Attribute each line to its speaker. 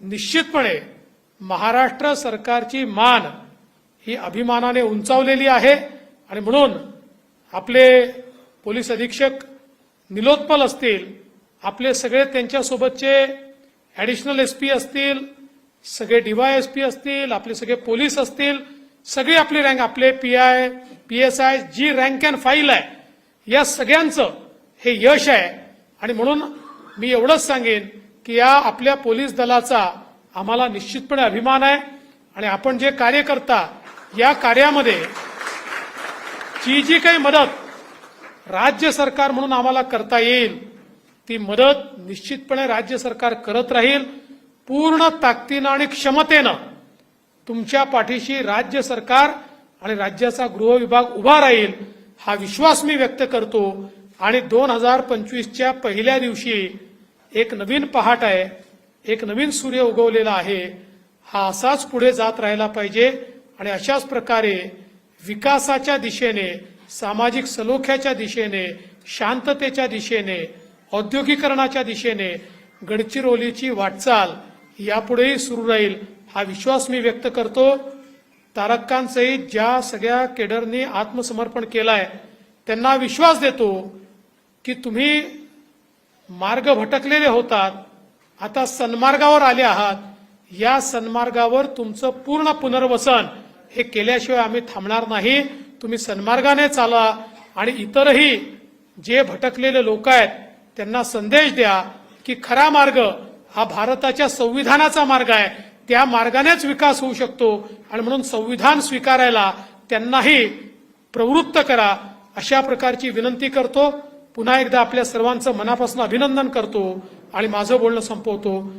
Speaker 1: निश्चितपणे महाराष्ट्र सरकारची मान ही अभिमानाने उंचावलेली आहे आणि म्हणून आपले पोलीस अधीक्षक निलोत्पल असतील आपले सगळे त्यांच्यासोबतचे ॲडिशनल एस पी असतील सगळे डीवाय एस पी असतील आपले सगळे पोलीस असतील सगळी आपली रँक आपले P I P S I G rank and file आहे या सगळ्यांचं हे यश आहे. आणि म्हणून मी एवढंच सांगेन की या आपल्या पोलीस दलाचा आम्हाला निश्चितपणे अभिमान आहे आणि आपण जे कार्य करता या कार्यामध्ये जी जी काही मदत राज्य सरकार म्हणून आम्हाला करता येईल ती मदत निश्चितपणे राज्य सरकार करत राहील. पूर्ण ताकदीनं आणि क्षमतेनं तुमच्या पाठीशी राज्य सरकार आणि राज्याचा गृह विभाग उभा राहील हा विश्वास मी व्यक्त करतो. आणि दोन हजार पंचवीसच्या पहिल्या दिवशी एक नवीन पहाट आहे एक नवीन सूर्य उगवलेला आहे हा असाच पुढे जात राहिला पाहिजे आणि अशाच प्रकारे विकासाच्या दिशेने सामाजिक सलोख्याच्या दिशेने शांततेच्या दिशेने औद्योगिकरणाच्या दिशेने गडचिरोलीची वाटचाल यापुढेही सुरू राहील हा विश्वास मी व्यक्त करतो. तारकांचंही ज्या सगळ्या केडरनी आत्मसमर्पण केलाय त्यांना विश्वास देतो की तुम्ही मार्ग भटकलेले होतात. आता सन्मार्गावर आले आहात. या सन्मार्गावर तुमचं पूर्ण पुनर्वसन हे केल्याशिवाय आम्ही थांबणार नाही. तुम्ही सन्मार्गाने चाला आणि इतरही जे भटकलेले लोक आहेत त्यांना संदेश द्या की खरा मार्ग हा भारताच्या संविधानाचा मार्ग आहे. त्या मार्गानेच विकास होऊ शकतो आणि म्हणून संविधान स्वीकारायला त्यांनाही प्रवृत्त करा. अशा प्रकारची विनंती करतो. पुन्हा एकदा आपल्या सर्वांचं मनापासून अभिनंदन करतो आणि माझं बोलणं संपवतो.